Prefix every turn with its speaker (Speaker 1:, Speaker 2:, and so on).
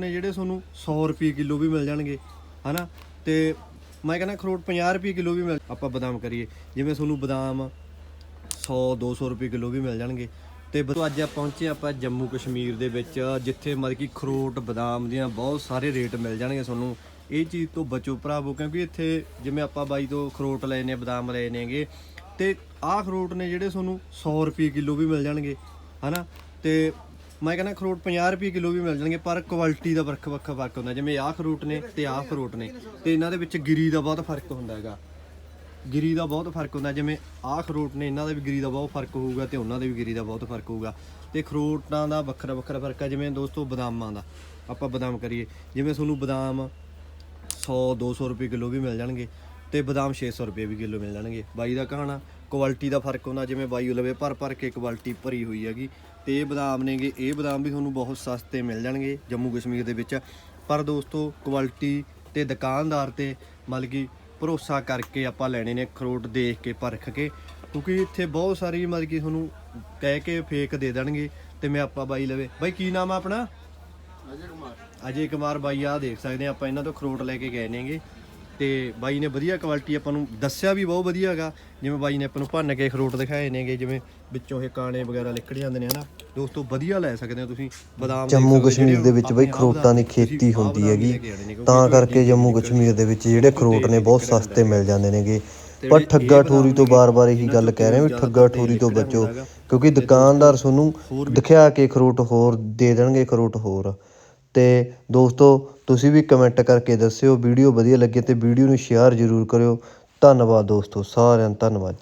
Speaker 1: ਨੇ ਜਿਹੜੇ ਤੁਹਾਨੂੰ 100 ਰੁਪਏ ਕਿਲੋ ਵੀ ਮਿਲ ਜਾਣਗੇ, ਹਨਾ? ਤੇ ਮੈਂ ਕਹਿੰਦਾ ਖਰੋਟ 50 ਰੁਪਏ ਕਿਲੋ ਵੀ ਮਿਲ ਆਪਾਂ ਬਦਾਮ ਕਰੀਏ, ਜਿਵੇਂ ਤੁਹਾਨੂੰ ਬਦਾਮ 100 200 ਰੁਪਏ ਕਿਲੋ ਵੀ ਮਿਲ ਜਾਣਗੇ। ਤੇ ਅੱਜ ਆਪਾਂ ਪਹੁੰਚੇ ਆਪਾਂ ਜੰਮੂ ਕਸ਼ਮੀਰ ਦੇ ਵਿੱਚ, ਜਿੱਥੇ ਮਤਲਬ ਕਿ ਖਰੋਟ ਬਦਾਮ ਦੀਆਂ ਬਹੁਤ ਸਾਰੇ ਰੇਟ ਮਿਲ ਜਾਣਗੇ ਤੁਹਾਨੂੰ। ਇਹ ਚੀਜ਼ ਤੋਂ ਬਚੋ ਭਰਾਵੋ, ਕਿਉਂਕਿ ਇੱਥੇ ਜਿਵੇਂ ਆਪਾਂ ਬਾਈ ਤੋਂ ਖਰੋਟ ਲਏ ਨੇ, ਬਦਾਮ ਲਏ ਨੇਗੇ, ਤੇ ਆਹ ਖਰੋਟ ਨੇ ਜਿਹੜੇ ਤੁਹਾਨੂੰ 100 ਰੁਪਏ ਕਿਲੋ ਵੀ ਮਿਲ ਜਾਣਗੇ, ਹਨਾ? ਤੇ ਮੈਂ ਕਹਿੰਦਾ ਖਰੋਟ 50 ਰੁਪਏ ਕਿਲੋ ਵੀ ਮਿਲ ਜਾਣਗੇ, ਪਰ ਕੁਆਲਿਟੀ ਦਾ ਵੱਖ ਵੱਖ ਫ਼ਰਕ ਹੁੰਦਾ। ਜਿਵੇਂ ਆਹ ਖਰੋਟ ਨੇ ਤੇ ਆਹ ਖਰੋਟ ਨੇ, ਤੇ ਇਹਨਾਂ ਦੇ ਵਿੱਚ ਗਿਰੀ ਦਾ ਬਹੁਤ ਫ਼ਰਕ ਹੁੰਦਾ ਹੈਗਾ। ਗਿਰੀ ਦਾ ਬਹੁਤ ਫ਼ਰਕ ਹੁੰਦਾ, ਜਿਵੇਂ ਆਹ ਖਰੋਟ ਨੇ, ਇਹਨਾਂ ਦਾ ਵੀ ਗਿਰੀ ਦਾ ਬਹੁਤ ਫ਼ਰਕ ਹੋਊਗਾ ਤੇ ਉਹਨਾਂ ਦੇ ਵੀ ਗਿਰੀ ਦਾ ਬਹੁਤ ਫ਼ਰਕ ਹੋਊਗਾ। ਤੇ ਖਰੋਟਾਂ ਦਾ ਵੱਖਰਾ ਵੱਖਰਾ ਫ਼ਰਕ ਹੈ ਜਿਵੇਂ ਦੋਸਤੋ ਬਦਾਮਾਂ ਦਾ, ਆਪਾਂ ਬਦਾਮ ਕਰੀਏ। ਜਿਵੇਂ ਤੁਹਾਨੂੰ ਬਦਾਮ 100 200 ਰੁਪਏ ਕਿਲੋ ਵੀ ਮਿਲ ਜਾਣਗੇ। ਤੇ ਬਦਾਮ 600 ਰੁਪਏ ਵੀ ਕਿਲੋ ਮਿਲ ਜਾਣਗੇ। ਬਾਈ ਦਾ ਕਹਾਣਾ ਕੁਆਲਿਟੀ ਦਾ ਫ਼ਰਕ ਹੁੰਦਾ ਜਿਵੇਂ ਬਾਈ ਉਹ ਲਵੇ ਭਰ ਭਰ ਕੇ ਕੁਆਲਿਟੀ ਭਰੀ ਹੋਈ ਹੈਗੀ। ਤੇ ਇਹ ਬਦਾਮ ਨੇਗੇ ਇਹ ਬਦਾਮ ਵੀ ਤੁਹਾਨੂੰ ਬਹੁਤ ਸਸਤੇ ਮਿਲ ਜਾਣਗੇ ਜੰਮੂ ਕਸ਼ਮੀਰ ਦੇ ਵਿੱਚ। ਪਰ ਦੋਸਤੋ ਕੁਆਲਿਟੀ ਤੇ ਦੁਕਾਨਦਾਰ ਤੇ ਮਤਲਬ ਕਿ ਭਰੋਸਾ ਕਰਕੇ ਆਪਾਂ ਲੈਣੇ ਨੇ ਅਖਰੋਟ ਦੇਖ ਕੇ ਪਰਖ ਕੇ। ਕਿਉਂਕਿ ਇੱਥੇ ਬਹੁਤ ਸਾਰੀ ਮਤਲਬ ਕਿ ਤੁਹਾਨੂੰ ਕਹਿ ਕੇ ਫੇਕ ਦੇ ਦੇਣਗੇ ਤੇ ਮੈਂ ਆਪਾਂ ਬਾਈ ਲਵੇ। ਬਾਈ ਕੀ ਨਾਮ ਆ ਆਪਣਾ?
Speaker 2: ਅਜੇ ਕੁਮਾਰ।
Speaker 1: ਅਜੇ ਕੁਮਾਰ ਬਾਈ ਆ ਦੇਖ ਸਕਦੇ ਆ ਆਪਾਂ ਇਹਨਾਂ ਤੋਂ ਖਰੋਟ ਲੈ ਕੇ ਗਏ ਨੇਗੇ। ਤੇ ਬਾਈ ਨੇ ਵਧੀਆ ਕੁਆਲਿਟੀ ਆਪਾਂ ਨੂੰ ਦੱਸਿਆ ਵੀ ਬਹੁਤ ਵਧੀਆ ਹੈਗਾ। ਜਿਵੇਂ ਬਾਈ ਨੇ ਆਪਾਂ ਨੂੰ ਭੰਨ ਕੇ ਖਰੋਟ ਦਿਖਾਏ ਨੇਗੇ ਜਿਵੇਂ ਵਿੱਚੋਂ ਇਹ ਕਾਣੇ ਵਗੈਰਾ ਨਿਕਲ ਜਾਂਦੇ ਨੇ ਹਨਾ? ਦੋਸਤੋ ਵਧੀਆ ਲੈ ਸਕਦੇ ਹੋ ਤੁਸੀਂ। ਬਦਾਮ
Speaker 3: ਜੰਮੂ ਕਸ਼ਮੀਰ ਦੇ ਵਿੱਚ ਬਈ ਖਰੋਟਾਂ ਦੀ ਖੇਤੀ ਹੁੰਦੀ ਹੈਗੀ। ਤਾਂ ਕਰਕੇ ਜੰਮੂ ਕਸ਼ਮੀਰ ਦੇ ਵਿੱਚ ਜਿਹੜੇ ਖਰੋਟ ਨੇ ਬਹੁਤ ਸਸਤੇ ਮਿਲ ਜਾਂਦੇ ਨੇਗੇ। ਪਰ ਠੱਗਾ ਠੋਰੀ ਤੋਂ ਬਾਰ-ਬਾਰ ਇਹੀ ਗੱਲ ਕਹਿ ਰਹੇ ਵੀ ਠੱਗਾ ਠੋਰੀ ਤੋਂ ਬਚੋ। ਕਿਉਂਕਿ ਦੁਕਾਨਦਾਰ ਤੁਹਾਨੂੰ ਦਿਖਾ ਕੇ ਖਰੋਟ ਹੋਰ ਦੇ ਦੇਣਗੇ ਖਰੋਟ ਹੋਰ। ਅਤੇ ਦੋਸਤੋ, ਤੁਸੀਂ ਵੀ ਕਮੈਂਟ ਕਰਕੇ ਦੱਸਿਓ ਵੀਡੀਓ ਵਧੀਆ ਲੱਗੇ ਅਤੇ ਵੀਡੀਓ ਨੂੰ ਸ਼ੇਅਰ ਜ਼ਰੂਰ ਕਰਿਓ। ਧੰਨਵਾਦ ਦੋਸਤੋ, ਸਾਰਿਆਂ ਨੂੰ ਧੰਨਵਾਦ।